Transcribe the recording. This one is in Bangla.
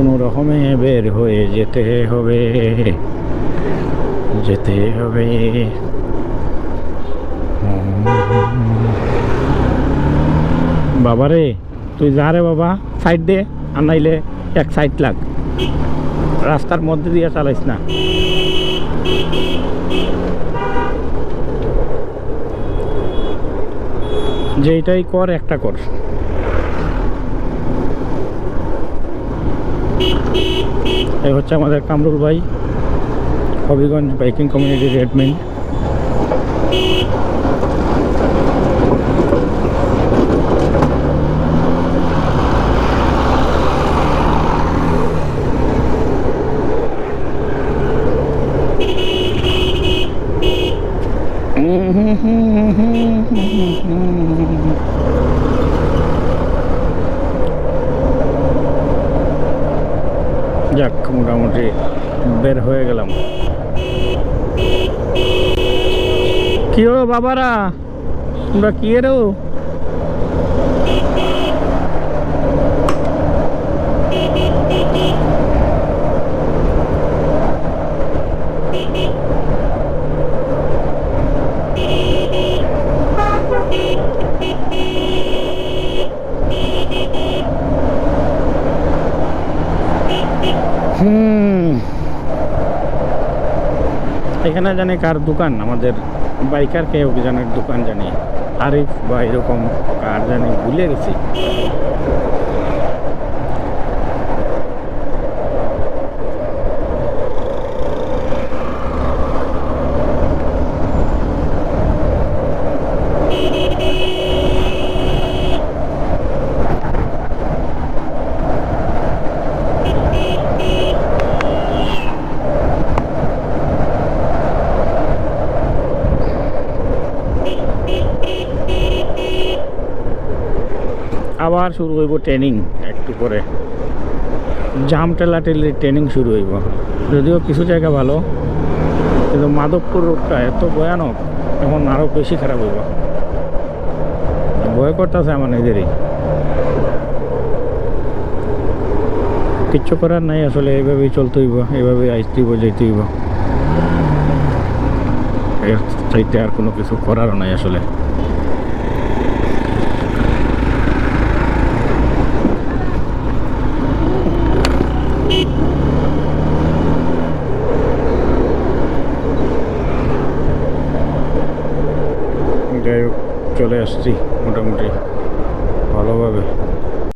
কোনো রকমে বের হয়ে যেতে হবে যেতে হবে। বাবারে, তুই যা রে বাবা, সাইড দে, আর নাইলে এক সাইড লাগ। রাস্তার মধ্যে দিয়ে চালাইস না। যেইটাই কর, একটা কর। এই হচ্ছে আমাদের কামরুল ভাই হবিগঞ্জ বাইকিং কমিউনিটির অ্যাডমিন যাক মোটামুটি বের হয়ে গেলাম। কি হো বাবারা? তোমরা কি এরো হুম এখানে জানি কার দোকান, আমাদের বাইকার কে অভিযানের দোকান জানি। আরিফ বা এরকম কার জানি ভুলে গেছি। আবার শুরু হইব ট্রেনিং একটু পরে। জাম টেলা টেলির ট্রেনিং শুরু হইব। যদিও কিছু জায়গা ভালো, কিন্তু মাধবপুর রোডটা এত ভয়ানক, এখন আরও বেশি খারাপ হইব। ভয় করতেছে আমার নিজেরই। কিচ্ছু করার নাই, আসলে এইভাবেই চলতে হইব, এইভাবেই আসতে হইব যেতে হইব। এর চাইতে আর কোনো কিছু করারও নাই আসলে। জায়গায় চলে আসছি মোটামুটি ভালোভাবে।